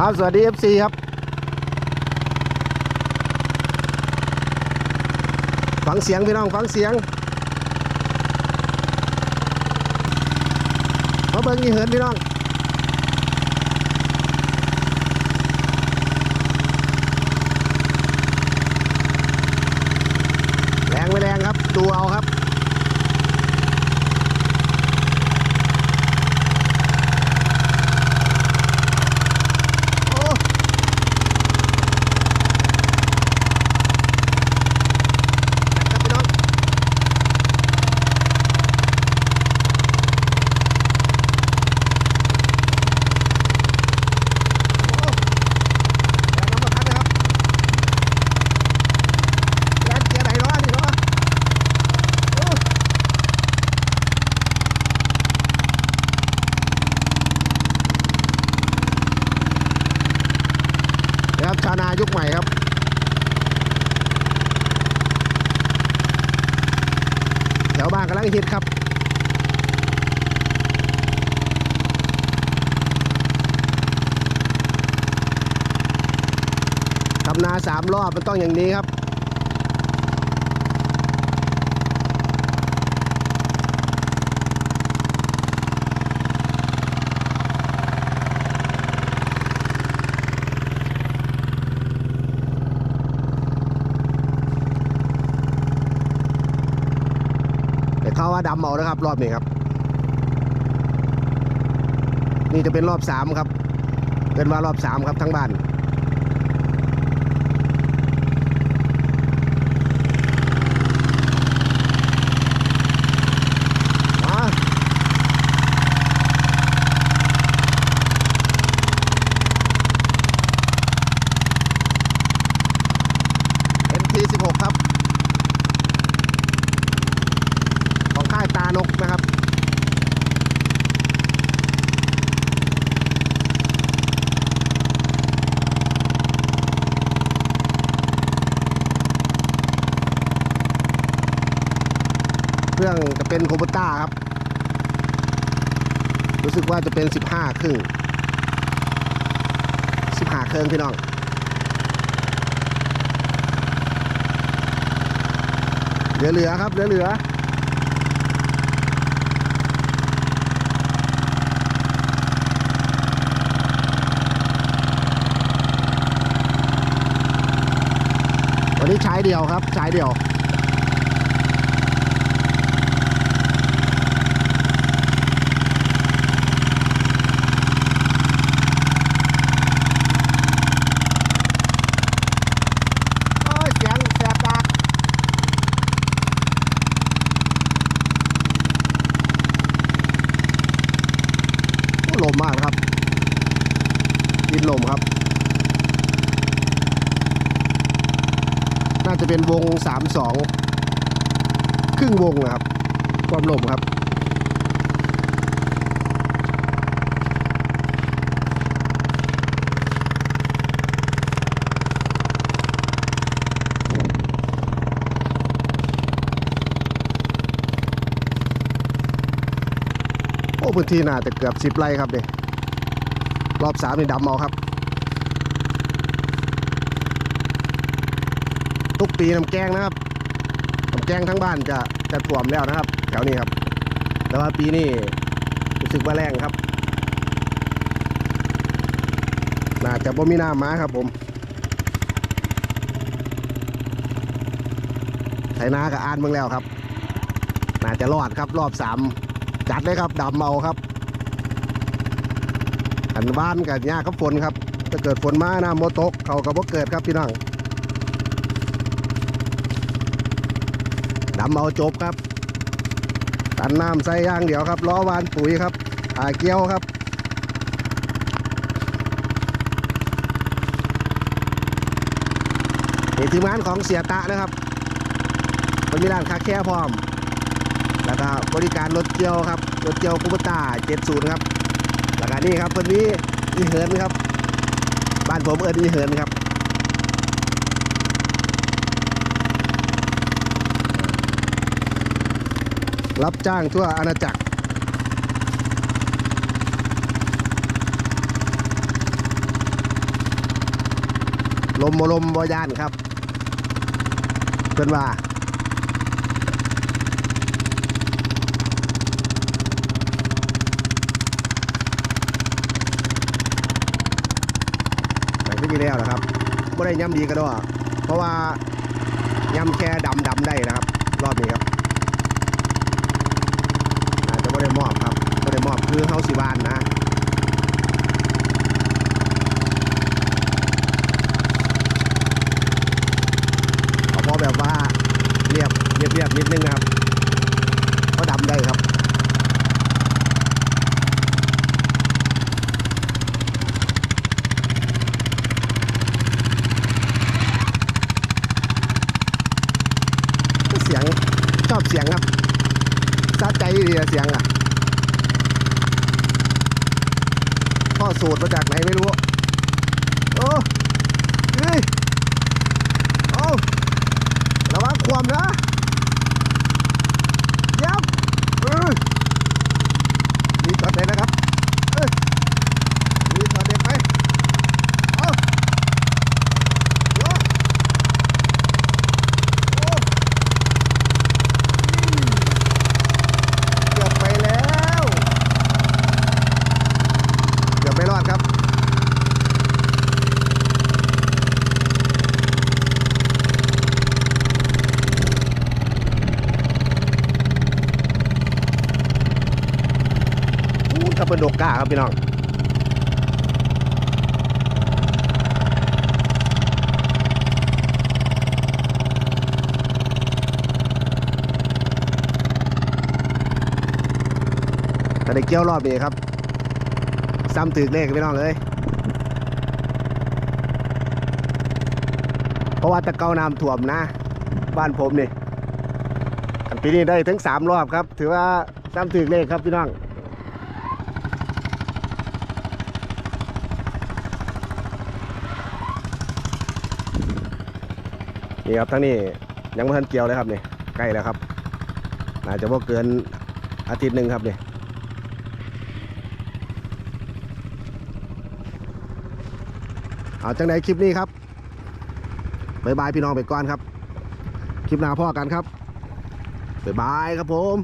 ครับสวัสดี FC ครับ ฟังเสียงพี่น้องฟังเสียงมาเบิ่งยี่เหินพี่น้องแรงไม่แรงครับ ดูเอาครับ ยุคใหม่ครับแถวบ้านกำลังฮิตครับทำนาสามรอบมันต้องอย่างนี้ครับ ว่าดำเอานะครับ รอบนี้ครับ นี่จะเป็นรอบสามครับเป็นว่ารอบสามครับทั้งบ้าน มาเอ็นทีสิบหกครับ ของค่ายตา นกนะครับ เครื่องจะเป็นโคบต้าครับ รู้สึกว่าจะเป็น 15 ครึ่ง 15 เครื่องพี่น้องเหลือๆครับเหลือๆวัน นี้ใช้เดียวครับ ใช้เดียวโอ้ยเสียงแสบตาโอ้ลมมากครับยินลมครับ น่าจะเป็นวงสามสองครึ่งวงนะครับ ความลมครับ โอ้พื้นที่น่าจะเกือบสิบไร่ครับเด็รอบสามนี่ดำเอาครับ ทุกปีน้ำแกงนะครับน้ำแกงทั้งบ้านจะจะท่วมแล้วนะครับ แถวนี้ครับ แต่ว่าปีนี้รู้สึกว่าแรงครับน่าจะบ่มีน้ำมาครับผมไถนากับอ่านเมืองแล้วครับ น่าจะรอดครับรอบสามจัดเลยครับดำเมาครับอันบ้านกับหญ้ากับฝนครับถ้าเกิดฝนมาน้ำโมตกเขาก็บ่เกิดครับพี่น้อง ดำเอาจบครับตันน้ำใส่ย่างเดี๋ยวครับล้อวานปุ๋ยครับอาเกี้ยวครับนี่ทีมงานของเสียตะนะครับมันมีร้านคาแค่พร้อม แล้วก็บริการรถเกี่ยวครับรถเกี่ยวคูปต้า70ครับแล้วก็นี่ครับคนนี้อีเหินครับ บ้านผมเอิญอีเหินครับ รับจ้างทั่วอาณาจักร ลมบลมบ่ย่านครับเพื่อนว่าแต่ก็ดีแล้วนะครับไม่ได้ย้ำดีก็ด้วยเพราะว่าย้ำแค่ดำดำได้นะครับ รอบนี้ครับ ไม่ได้มอบครับไม่ได้มอบคือเฮาสิบานนะเอาพอแบบว่าเรียบเรียบเรียบนิดนึงนะครับก็ดำได้ครับเสียงชอบเสียงครับ สะใจดีอะเสียงอะพ่อสูตรมาจากไหนไม่รู้ เป็นดกกาครับพี่น้องแต่ได้เกี่ยวรอบนี้ครับ ซ้ำตึกเลขพี่น้องเลยเพราะว่าตะเกาน้ำท่วมนะ บ้านผมนี่ปีนี้ได้ถึงสามรอบครับ ถือว่าซ้ำตึกเลขครับพี่น้อง นี่ครับทั้งนี้ยังไม่ทันเกี่ยวเลยครับนี่ใกล้แล้วครับอาจะว่าเกินอาทิตย์หนึ่งครับนี่เอาจังไหนคลิปนี้ครับบายบายพี่น้องไปก่อนครับ คลิปหน้าพ่อกันครับบายบายครับผม